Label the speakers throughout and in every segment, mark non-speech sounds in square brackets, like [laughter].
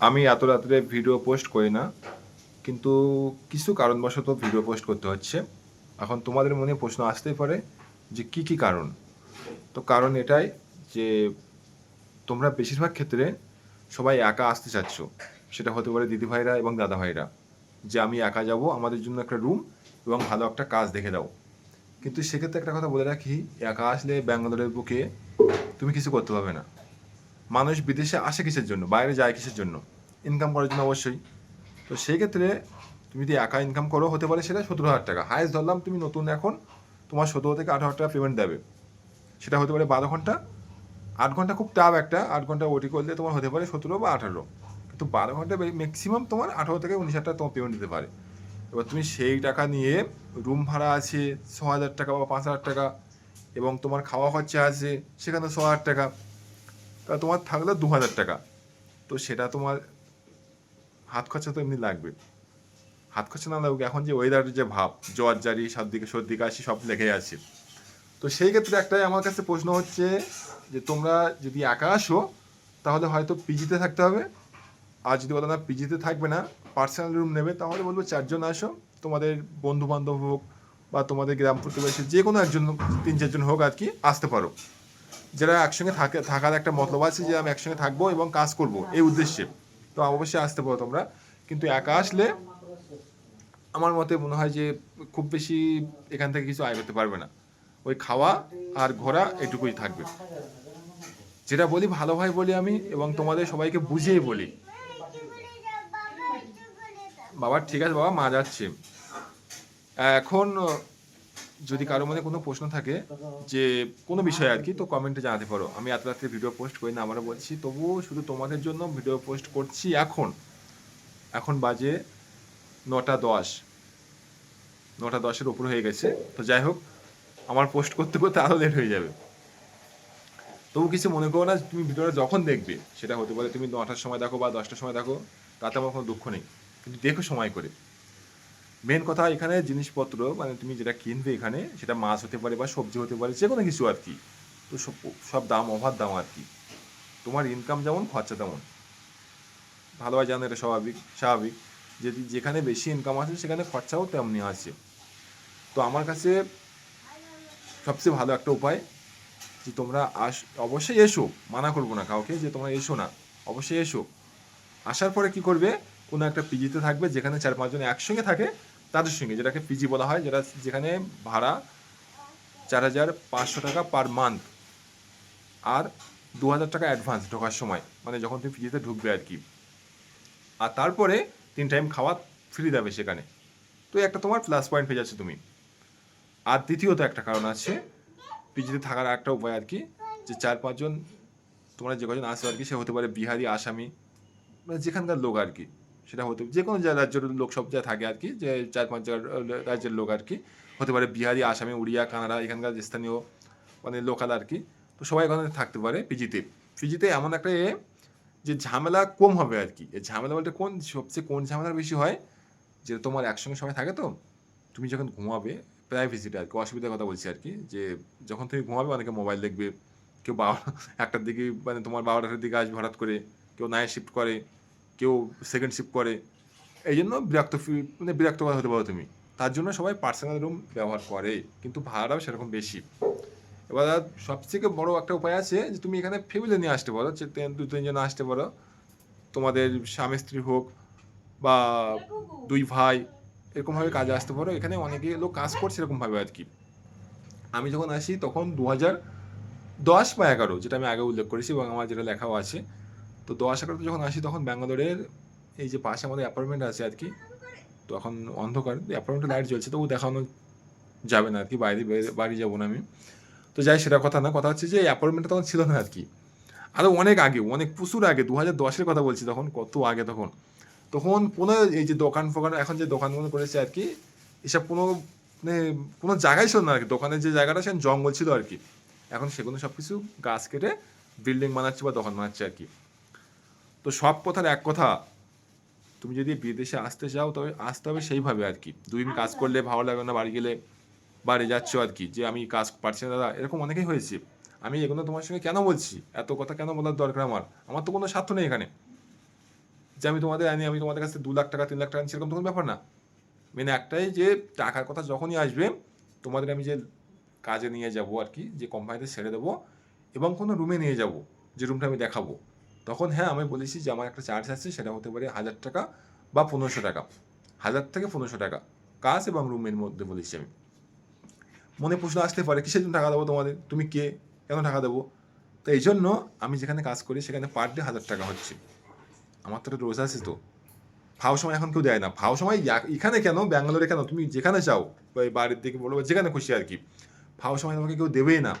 Speaker 1: আমি এত রাত্রে ভিডিও পোস্ট করি না, কিন্তু কিছু কারণবশত ভিডিও পোস্ট করতে হচ্ছে। এখন তোমাদের মনে প্রশ্ন আসতেই পারে যে কি কি কারণ? তো কারণ এটাই যে তোমরা বেশিরভাগ ক্ষেত্রে সবাই একা আসতে চাচ্ছ। সেটা হতে পারে দিদিভাইরা এবং দাদাভাইরা যে আমি একা যাব, আমাদের জন্য একটা রুম এবং ভালো একটা কাজ দেখে দাও। কিন্তু সেক্ষেত্রে একটা কথা বলে রাখি, একা আসলে ব্যাঙ্গালোরের বুকে তুমি কিছু করতে পারবে না। মানুষ বিদেশে আসে কিসের জন্য? বাইরে যায় কিসের জন্য? ইনকাম করার জন্য অবশ্যই। তো সেই ক্ষেত্রে তুমি যদি একা ইনকাম করো, হতে পারে সেটা সতেরো হাজার টাকা। হায়েস্ট ধরলাম, তুমি নতুন এখন তোমার সতেরো থেকে আঠারো হাজার টাকা পেমেন্ট দেবে। সেটা হতে পারে বারো ঘণ্টা। আট ঘণ্টা খুব টাফ একটা। আট ঘণ্টা ওটি করলে তোমার হতে পারে সতেরো বা আঠারো। কিন্তু বারো ঘণ্টা ম্যাক্সিমাম তোমার আঠারো থেকে উনিশ হাজার টাকা তোমার পেমেন্ট দিতে পারে। এবার তুমি সেই টাকা নিয়ে রুম ভাড়া আছে, ছ হাজার টাকা বা পাঁচ হাজার টাকা, এবং তোমার খাওয়া খরচা আছে, সেখানে ছ হাজার টাকা। তা তোমার থাকল দু হাজার টাকা। তো সেটা তোমার হাত খরচা তো এমনি লাগবে। হাত খরচা না লাগবে এখন যে ওয়েদারের যে ভাব, জ্বর, জারি সর্দি সর্দি, কাশি, সব লেগে আছে। তো সেই ক্ষেত্রে একটাই আমার কাছে প্রশ্ন হচ্ছে যে, তোমরা যদি একা আসো, তাহলে হয়তো পিজিতে থাকতে হবে। আর যদি বলো না পিজিতে থাকবে না পার্সোনাল রুম নেবে, তাহলে বলব চারজন আসো। তোমাদের বন্ধু বান্ধব হোক বা তোমাদের গ্রাম প্রতিবেশী, যে কোনো একজন তিন চারজন হোক আর কি, আসতে পারো। যারা একসঙ্গে থাকে, থাকার একটা মতলব আছে যে আমি একসঙ্গে থাকব এবং কাজ করব, এই উদ্দেশ্যে। তো অবশ্যই আসতে পারো তোমরা। কিন্তু একা আসলে আমার মতে মনে হয় যে খুব বেশি এখান থেকে কিছু আয় করতে পারবে না। ওই খাওয়া আর ঘোরা এটুকুই থাকবে। যেটা বলি ভালো ভাই বলি আমি এবং তোমাদের সবাইকে বুঝিয়ে বলি। বাবা, ঠিক আছে বাবা, মা যাচ্ছে। এখন যদি কারও মনে কোনো প্রশ্ন থাকে যে কোনো বিষয়ে আর কি, তো কমেন্টে জানাতে পারো। আমি এত রাত্রে ভিডিও পোস্ট করি না, আমরা বলছি, তবুও শুধু তোমাদের জন্য ভিডিও পোস্ট করছি এখন। এখন বাজে নটা দশ। নটা দশের উপর হয়ে গেছে। তো যাই হোক, আমার পোস্ট করতে করতে আরও লেট হয়ে যাবে। তবু কিছু মনে করো না, তুমি ভিডিওটা যখন দেখবে, সেটা হতে পারে তুমি নটার সময় দেখো বা দশটার সময় দেখো, তাতে আমার কোনো দুঃখ নেই। কিন্তু দেখো সময় করে। মেন কথা এখানে জিনিসপত্র মানে তুমি যেটা কিনবে এখানে, সেটা মাছ হতে পারে বা সবজি হতে পারে যে কোনো কিছু আর কি। তো সব সব দাম, অভার দাম আর কি। তোমার ইনকাম যেমন, খরচা তেমন। ভালোভাবে জানো, এটা স্বাভাবিক স্বাভাবিক। যদি যেখানে বেশি ইনকাম আছে সেখানে খরচাও তেমনি আছে তো আমার কাছে সবচেয়ে ভালো একটা উপায়, যে তোমরা আস, অবশ্যই এসো, মানা করব না কাউকে, যে তোমরা এসো না। অবশ্যই এসো। আসার পরে কি করবে? কোনো একটা পিজিতে থাকবে, যেখানে চার পাঁচজন একসঙ্গে থাকে তাদের সঙ্গে, যেটাকে পিজি বলা হয়, যেটা যেখানে ভাড়া চার হাজার পাঁচশো টাকা পার মান্থ আর দু হাজার টাকা অ্যাডভান্স ঢোকার সময় মানে যখন তুমি পিজিতে ঢুকবে আর কি। আর তারপরে তিন টাইম খাওয়া ফ্রি দেবে সেখানে। তো একটা তোমার প্লাস পয়েন্ট পেয়ে যাচ্ছে তুমি। আর দ্বিতীয়ত একটা কারণ আছে পিজিতে থাকার একটা উপায় আর কি, যে চার পাঁচজন তোমরা যে কজন আসো আর কি, সে হতে পারে বিহারি, আসামি মানে যেখানকার লোক আর কি। সেটা হতে যে কোনো রাজ্যের লোক সব যা থাকে আর কি, যে চার পাঁচ রাজ্যের লোক আর কি। হতে পারে বিহারি, আসামি, উড়িয়া, কানাডা, এখানকার স্থানীয় মানে লোকাল আর কি। তো সবাই এখানে থাকতে পারে পিজিতে পিজিতে এমন একটা এ, যে ঝামেলা কম হবে আর কি। ঝামেলা বলতে কোন, সবচেয়ে কোন ঝামেলা বেশি হয়? যে তোমার একসঙ্গে সবাই থাকে তো, তুমি যখন ঘুমাবে প্রাইভেসিটা আর কি, অসুবিধার কথা বলছি আর কি, যে যখন তুমি ঘুমাবে অনেকে মোবাইল দেখবে, কেউ বারো, একটার দিকে মানে তোমার বারোটার দিকে আসবে হঠাৎ করে, কেউ নাইট শিফট করে কেউ সেকেন্ড শিফট করে। এই জন্য বিরক্ত মানে বিরক্ত হতে পারো তুমি। তার জন্য সবাই পার্সোনাল রুম ব্যবহার করে, কিন্তু ভাড়াও সেরকম বেশি। এবার সবথেকে বড় একটা উপায় আছে যে তুমি এখানে ফ্যামিলি নিয়ে আসতে পারো দু, তিনজন আসতে পারো। তোমাদের স্বামী, স্ত্রী হোক বা দুই ভাই, এরকমভাবে কাজে আসতে পারো। এখানে অনেকে লোক কাজ করছে এরকমভাবে আর কি আমি যখন আসি তখন দু হাজার দশ বা এগারো, যেটা আমি আগে উল্লেখ করেছি এবং আমার যেটা লেখাও আছে তো দশ এগারোতে যখন আসি তখন ব্যাঙ্গালোরের এই যে পাশে আমাদের অ্যাপার্টমেন্ট আছে আর কি, তো এখন অন্ধকার অ্যাপার্টমেন্টে লাইট জ্বলছে তবু দেখানো যাবে না আর কি, বাইরে বাড়ি যাব না আমি। তো যাই সেটা কথা না, কথা হচ্ছে যে অ্যাপার্টমেন্টটা তখন ছিল না আর কি। আরও অনেক আগে, অনেক প্রচুর আগে দু হাজার দশের কথা বলছি তখন, কত আগে তখন। তখন কোনো এই যে দোকান ফোকান, এখন যে দোকানগুলো করেছে আর কি, এসব কোনো মানে কোনো জায়গায় ছিল না আর কি। দোকানের যে জায়গাটা, সেখানে জঙ্গল ছিল আর কি। এখন সেগুলো সব কিছু গাছ কেটে বিল্ডিং বানাচ্ছে বা দোকান বানাচ্ছে আর কি। তো সব কথার এক কথা, তুমি যদি বিদেশে আসতে চাও তবে আসতে হবে সেইভাবে আর কি। দুদিন কাজ করলে ভালো লাগবে না, বাড়ি গেলে বাড়ি যাচ্ছ আর কি, যে আমি কাজ পারছি না, দাদা, এরকম অনেকেই হয়েছে। আমি এগুলো তোমার সঙ্গে কেন বলছি? এত কথা কেন বলার দরকার আমার? আমার তো কোনো স্বার্থ নেই এখানে। যে আমি তোমাদের আনি আমি তোমাদের কাছে দু লাখ টাকা, তিন লাখ টাকা সেরকম তো কোনো ব্যাপার না। মেন একটাই যে টাকার কথা যখনই আসবে, তোমাদের আমি যে কাজে নিয়ে যাব আর কি, যে কোম্পানিতে ছেড়ে দেবো এবং কোনো রুমে নিয়ে যাব, যে রুমটা আমি দেখাবো। তখন হ্যাঁ আমি বলেছি যে আমার একটা চার্জ আছে, সেটা হতে পারে হাজার টাকা বা পনেরোশো টাকা। হাজার থেকে পনেরোশো টাকা। কাজ এবং রুমের মধ্যে বলেছি আমি। মনে প্রশ্ন আসতে পারে, কিসের জন্য টাকা দেবো তোমাদের? তুমি কে? কেন টাকা দেবো? তো এই জন্য আমি যেখানে কাজ করি, সেখানে পার ডে হাজার টাকা হচ্ছে। আমার তো রোজ আছে তো। ফাও সময় এখন কেউ দেয় না। ফাও সময় এখানে কেন? ব্যাঙ্গালোরে কেন? তুমি যেখানে চাও বাড়ির দিকে বলো যেখানে খুশি আর কি। ফাও সময় তোমাকে কেউ দেবেই না।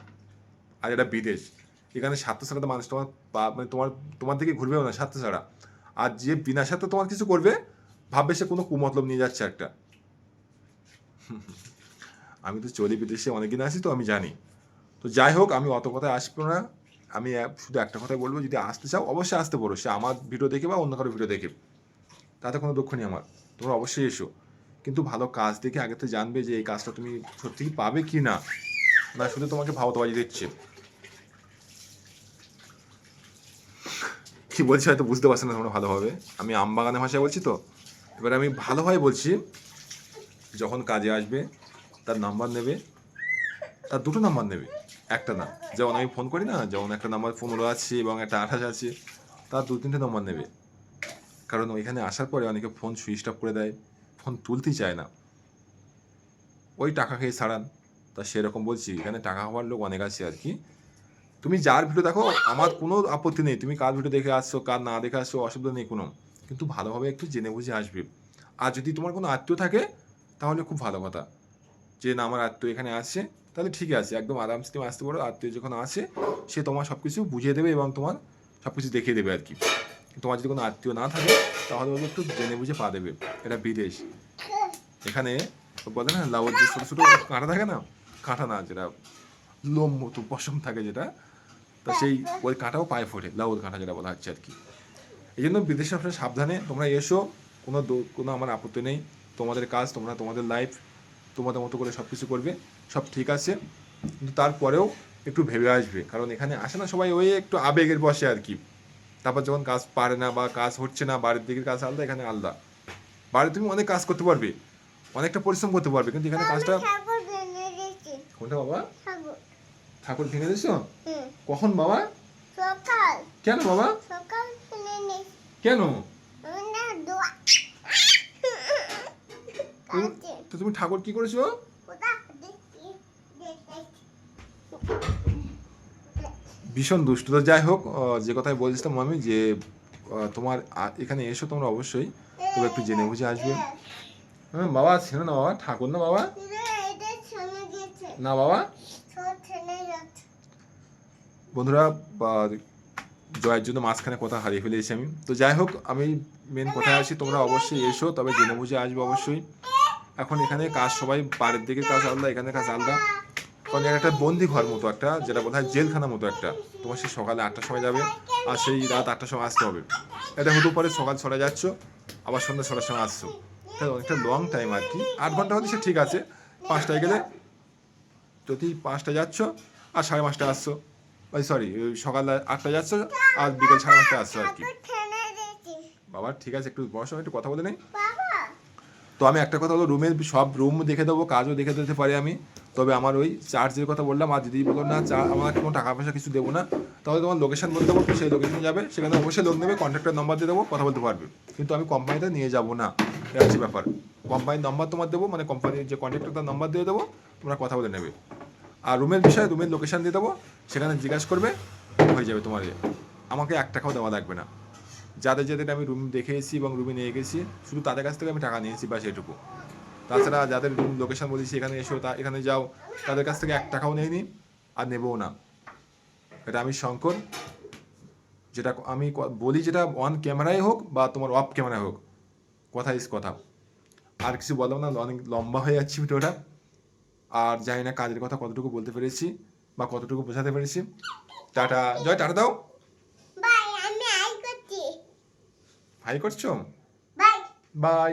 Speaker 1: আর এটা বিদেশ। এখানে স্বার্থ ছাড়া তো মানুষ তোমার মানে তোমার তোমার দিকে ঘুরবেও না স্বার্থ ছাড়া। আর যে বিনা স্বার্থে তোমার কিছু করবে, ভাববে সে কোনো কুমতলব নিয়ে যাচ্ছে একটা। [laughs] আমি তো চলি বিদেশে, অনেকদিন আছি তো, আমি জানি। তো যাই হোক, আমি অত কথায় আসব না। আমি শুধু একটা কথাই বলব, যদি আসতে চাও, অবশ্যই আসতে পারো সে আমার ভিডিও দেখে বা অন্য কারও ভিডিও দেখে। তাতে কোনো দুঃখ নেই আমার। তোমরা অবশ্যই এসো। কিন্তু ভালো কাজ দেখে আগে তো জানবে যে এই কাজটা তুমি সত্যি পাবে কি না। না শুধু তোমাকে ভাওতাবাজি দিচ্ছে। কি বলছি হয়তো বুঝতে পারছ না তোমরা ভালোভাবে। আমি আমবাগানের ভাষায় বলছি তো। এবার আমি ভালোভাবে বলছি, যখন কাজে আসবে, তার নাম্বার নেবে, তার দুটো নাম্বার নেবে, একটা না। যেমন আমি ফোন করি না, যেমন একটা নাম্বার পনেরো আছে এবং একটা আঠাশ আছে, তার দু তিনটে নাম্বার নেবে। কারণ ওইখানে আসার পরে অনেকে ফোন সুইচ অফ করে দেয় ফোন তুলতেই চায় না। ওই টাকা খেয়ে ছাড়ান তা সেরকম বলছি, এখানে টাকা হওয়ার লোক অনেক আছে আর কি। তুমি যার ভিডিও দেখো, আমার কোনো আপত্তি নেই। তুমি কার ভিডিও দেখে আসছো, কার না দেখে আসছো, অসুবিধা নেই কোনো। কিন্তু ভালোভাবে একটু জেনে বুঝে আসবে। আর যদি তোমার কোনো আত্মীয় থাকে, তাহলে খুব ভালো কথা। যে না, আমার আত্মীয় এখানে আসছে, তাহলে ঠিক আছে। একদম আরামসে তুমি আসতে পারো, আত্মীয় যখন আসে, সে তোমার সব কিছু বুঝিয়ে দেবে এবং তোমার সব কিছু দেখিয়ে দেবে আর কি। তোমার যদি কোনো আত্মীয় না থাকে, তাহলে ওকে একটু জেনে বুঝে পা দেবে। এটা বিদেশ। এখানে বলে না লাউর যে ছোটো ছোটো কাঁটা থাকে না, কাঁটা না, যেটা লোম মতো পশম থাকে যেটা তো সেই ওই কাঁটাও পায়ে ফোটে লাউল কাঁটা যেটা বলা হচ্ছে আর কি। এই জন্য বিদেশে আপনারা সাবধানে তোমরা এসো কোনো কোনো আমার আপত্তি নেই। তোমাদের কাজ তোমরা তোমাদের লাইফ তোমাদের মতো করে সব কিছু করবে সব ঠিক আছে। কিন্তু তারপরেও একটু ভেবে আসবে কারণ এখানে আসে না সবাই ওই একটু আবেগের বসে আর কি। তারপর যখন কাজ পারে না বা কাজ হচ্ছে না বাড়ির দিকের কাজ আলাদা এখানে আলাদা। বাড়ি তুমি অনেক কাজ করতে পারবে অনেকটা পরিশ্রম করতে পারবে কিন্তু এখানে কাজটা কোনটা বাবা?
Speaker 2: ঠাকুর
Speaker 1: ভেঙে দিয়েছ? কখন বাবা?
Speaker 2: সকাল।
Speaker 1: কেন বাবা?
Speaker 2: সকাল ভেঙে
Speaker 1: কেন? তো তুমি ঠাকুর কি করেছ? ভীষণ দুষ্ট। তো যাই হোক যে কথাই বলছিলাম আমি যে তোমার এখানে এসো তোমরা অবশ্যই। তবে একটু জেনে বুঝে আসবে। হ্যাঁ বাবা ছিল না বাবা? ঠাকুর না বাবা? না বাবা? বন্ধুরা জয়ের জন্য মাঝখানে কথা হারিয়ে ফেলেছি আমি। তো যাই হোক, আমি মেন কথায় আছি, তোমরা অবশ্যই এসো, তবে জেনে বুঝে আসবে অবশ্যই। এখন এখানে কাজ সবাই বাড়ির দিকে কাজ আলাদা, এখানে কাজ আলাদা। কারণ একটা বন্দি ঘর মতো একটা, যেটা বোধ হয় জেলখানা মতো একটা। তোমার সেই সকালে আটটার সময় যাবে, আর সেই রাত আটটার সময় আসতে হবে। এটা হতে পারে সকাল ছটা যাচ্ছ, আবার সন্ধ্যা ছটার সময় আসছো। তাই অনেকটা লং টাইম আর কি। আট ঘণ্টা হলে সে ঠিক আছে। পাঁচটায় গেলে যদি পাঁচটা যাচ্ছ, আর সাড়ে পাঁচটা আসছো। ওই সরি সকাল আটটা যাচ্ছ আর বিকেল সাড়ে পাঁচটা আসছো আর কি। বাবা ঠিক আছে একটু বসো একটু কথা বলে নেই। তো আমি একটা কথা বলব রুমের সব রুম দেখে দেবো কাজও দেখে দিতে পারি আমি। তবে আমার ওই চার্জের কথা বললাম আর যদি বলো না চা আমার কোনো টাকা পয়সা কিছু দেবো না। তাহলে তোমার লোকেশন বলে দেবো সেই লোকেশনে যাবে। সেখানে অবশ্যই লোক নেবে কন্ট্যাক্টের নাম্বার দিয়ে দেবো কথা বলতে পারবে। কিন্তু আমি কোম্পানিতে নিয়ে যাব না এটা হচ্ছে ব্যাপার। কোম্পানির নাম্বার তোমার দেবো মানে কোম্পানির যে কন্ট্যাক্টর তার নাম্বার দিয়ে দেবো তোমরা কথা বলে নেবে। আর রুমের বিষয়ে, রুমের লোকেশান দিয়ে দেবো, সেখানে জিজ্ঞাসা করবে, হয়ে যাবে তোমার। আমাকে এক টাকাও দেওয়া লাগবে না। যাদের যাদের আমি রুম দেখে এসেছি এবং রুমে নিয়ে গেছি, শুধু তাদের কাছ থেকে আমি টাকা নিয়েছি বা সেটুকু তাছাড়া যাদের রুম লোকেশন বলেছি, এখানে এসো, তা, এখানে যাও, তাদের কাছ থেকে এক টাকাও নেইনি, আর নেবও না। এটা আমি শঙ্কর, যেটা আমি বলি যেটা অন ক্যামেরায় হোক বা তোমার অফ ক্যামেরায় হোক, কথা ইস কথা। আর কিছু বললাম না অনেক লম্বা হয়ে যাচ্ছে ভিডিওটা আর জানি না কাজের কথা কতটুকু বলতে পেরেছি বা কতটুকু বোঝাতে পেরেছি। টাটা। জয় টাটা দাও।
Speaker 2: বাই আমি আই করছি।
Speaker 1: হাই করছ?
Speaker 2: Bye
Speaker 1: bye